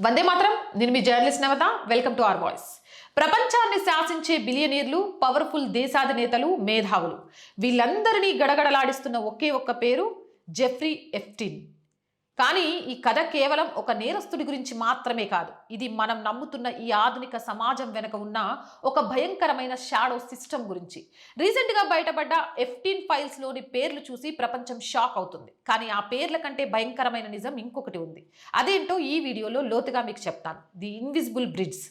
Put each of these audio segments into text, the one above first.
వందే మాత్రం. నేను మీ journalist Navata. Welcome to R voice. ప్రపంచాన్ని శాసించే బిలియనీర్లు పవర్ఫుల్ దేశాధినేతలు మేధావులు. వీళ్ళందరినీ గడగడలాడిస్తున్న ఒకే ఒక్క పేరు జెఫ్రీ ఎఫ్టిన్. కానీ ఈ కథ కేవలం ఒక నేరస్తుడి గురించి మాత్రమే కాదు. ఇది మనం నమ్ముతున్న ఈ ఆధునిక సమాజం వెనుక ఉన్న ఒక భయంకరమైన షాడో సిస్టమ్ గురించి. రీసెంట్గా బయటపడ్డ ఎఫ్టీన్ ఫైల్స్లోని పేర్లు చూసి ప్రపంచం షాక్ అవుతుంది. కానీ ఆ పేర్ల కంటే భయంకరమైన నిజం ఇంకొకటి ఉంది. అదేంటో ఈ వీడియోలో లోతుగా మీకు చెప్తాను. ది ఇన్విజిబుల్ బ్రిడ్జ్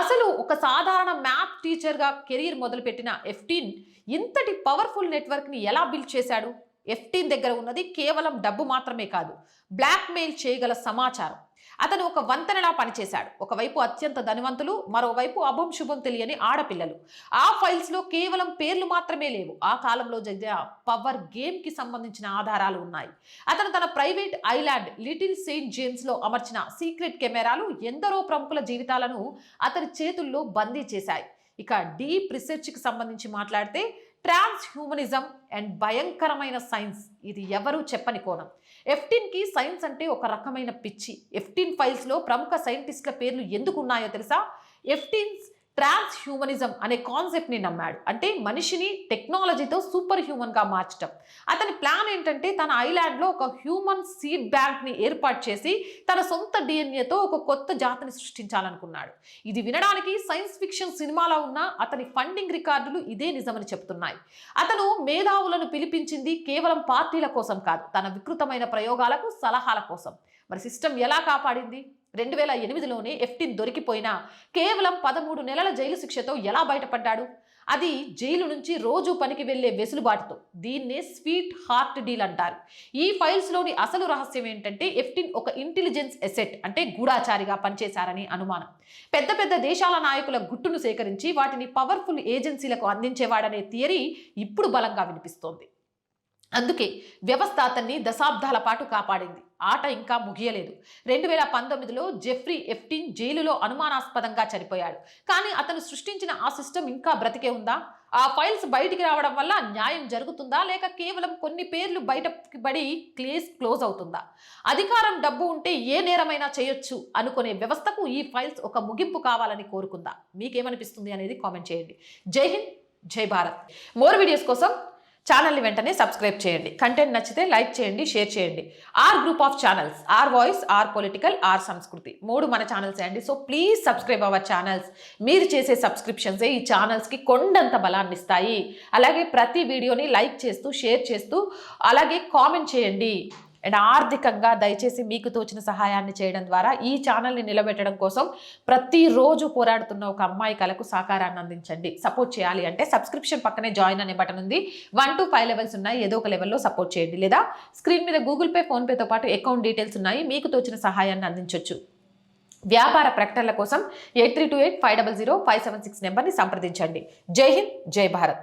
అసలు ఒక సాధారణ మ్యాథ్ టీచర్గా కెరీర్ మొదలుపెట్టిన ఎఫ్టీన్ ఇంతటి పవర్ఫుల్ నెట్వర్క్ని ఎలా బిల్డ్ చేశాడు? ఎఫ్టీన్ దగ్గర ఉన్నది కేవలం డబ్బు మాత్రమే కాదు. బ్లాక్మెయిల్ చేయగల సమాచారం. అతను ఒక వంతెనలా పనిచేశాడు. ఒకవైపు అత్యంత ధనవంతులు మరోవైపు అభం శుభం తెలియని ఆడపిల్లలు. ఆ ఫైల్స్లో కేవలం పేర్లు మాత్రమే లేవు. ఆ కాలంలో జరిగిన పవర్ గేమ్కి సంబంధించిన ఆధారాలు ఉన్నాయి. అతను తన ప్రైవేట్ ఐలాండ్ లిటిల్ సెయింట్ జేమ్స్లో అమర్చిన సీక్రెట్ కెమెరాలు ఎందరో ప్రముఖుల జీవితాలను అతని చేతుల్లో బందీ చేశాయి. ఇక డీప్ రీసెర్చ్కి సంబంధించి మాట్లాడితే ట్రాన్స్ హ్యూమనిజం అండ్ భయంకరమైన సైన్స్. ఇది ఎవరూ చెప్పని కోణం. ఎఫ్టీన్కి సైన్స్ అంటే ఒక రకమైన పిచ్చి. ఎఫ్టీన్ ఫైల్స్లో ప్రముఖ సైంటిస్టుల పేర్లు ఎందుకు ఉన్నాయో తెలుసా? ఎఫ్టీన్స్ ట్రాన్స్ హ్యూమనిజం అనే కాన్సెప్ట్ని నమ్మాడు. అంటే మనిషిని టెక్నాలజీతో సూపర్ హ్యూమన్గా మార్చడం అతని ప్లాన్ ఏంటంటే తన ఐలాండ్లో ఒక హ్యూమన్ సీడ్ బ్యాంక్ని ఏర్పాటు చేసి తన సొంత డిఎన్ఏతో ఒక కొత్త జాతిని సృష్టించాలనుకున్నాడు. ఇది వినడానికి సైన్స్ ఫిక్షన్ సినిమాలో ఉన్న అతని ఫండింగ్ రికార్డులు ఇదే నిజమని చెప్తున్నాయి. అతను మేధావులను పిలిపించింది కేవలం పార్టీల కోసం కాదు తన వికృతమైన ప్రయోగాలకు సలహాల కోసం. మరి సిస్టమ్ ఎలా కాపాడింది? రెండు వేల ఎనిమిదిలోనే ఎఫ్టీన్ దొరికిపోయినా కేవలం పదమూడు నెలల జైలు శిక్షతో ఎలా బయటపడ్డాడు? అది జైలు నుంచి రోజు పనికి వెళ్ళే వెసులుబాటుతో. దీన్నే స్వీట్ హార్ట్ డీల్ అంటారు. ఈ ఫైల్స్లోని అసలు రహస్యం ఏంటంటే ఎఫ్టిన్ ఒక ఇంటెలిజెన్స్ ఎసెట్ అంటే గూఢాచారిగా పనిచేశారని అనుమానం. పెద్ద పెద్ద దేశాల నాయకుల గుట్టును సేకరించి వాటిని పవర్ఫుల్ ఏజెన్సీలకు అందించేవాడనే థియరీ ఇప్పుడు బలంగా వినిపిస్తోంది. అందుకే వ్యవస్థ అతన్ని దశాబ్దాల పాటు కాపాడింది. ఆట ఇంకా ముగియలేదు. రెండు వేల పంతొమ్మిదిలో జెఫ్రీ ఎఫ్టిన్ జైలులో అనుమానాస్పదంగా చనిపోయాడు. కానీ అతను సృష్టించిన ఆ సిస్టమ్ ఇంకా బ్రతికే ఉందా? ఆ ఫైల్స్ బయటికి రావడం వల్ల న్యాయం జరుగుతుందా? లేక కేవలం కొన్ని పేర్లు బయటకి పడి క్లేస్ క్లోజ్ అవుతుందా? అధికారం డబ్బు ఉంటే ఏ నేరమైనా చేయొచ్చు అనుకునే వ్యవస్థకు ఈ ఫైల్స్ ఒక ముగింపు కావాలని కోరుకుందా? మీకేమనిపిస్తుంది అనేది కామెంట్ చేయండి. జై హింద్ జై భారత్. మోర్ వీడియోస్ కోసం ఛానల్ని వెంటనే సబ్స్క్రైబ్ చేయండి. కంటెంట్ నచ్చితే లైక్ చేయండి షేర్ చేయండి. R group of channels R voice R political R Samskriti. మూడు మన ఛానల్స్ అండి. So please subscribe our channels మీరు చేసే సబ్స్క్రిప్షన్సే ఈ ఛానల్స్కి కొండంత బలాన్ని ఇస్తాయి. అలాగే ప్రతి వీడియోని లైక్ చేస్తూ షేర్ చేస్తూ అలాగే కామెంట్ చేయండి. అండ్ ఆర్థికంగా దయచేసి మీకు తోచిన సహాయాన్ని చేయడం ద్వారా ఈ ఛానల్ని నిలబెట్టడం కోసం ప్రతిరోజు పోరాడుతున్న ఒక అమ్మాయి కళకు సహకారాన్ని అందించండి. సపోర్ట్ చేయాలి అంటే సబ్స్క్రిప్షన్ పక్కనే జాయిన్ అనే బటన్ ఉంది. వన్ టు ఫైవ్ లెవెల్స్ ఉన్నాయి. ఏదో ఒక లెవెల్లో సపోర్ట్ చేయండి. లేదా స్క్రీన్ మీద గూగుల్ పే ఫోన్పేతో పాటు అకౌంట్ డీటెయిల్స్ ఉన్నాయి. మీకు తోచిన సహాయాన్ని అందించవచ్చు వ్యాపార ప్రకటనల కోసం eight three two eight five double zero five seven six నెంబర్ని సంప్రదించండి. జై హింద్ జై భారత్.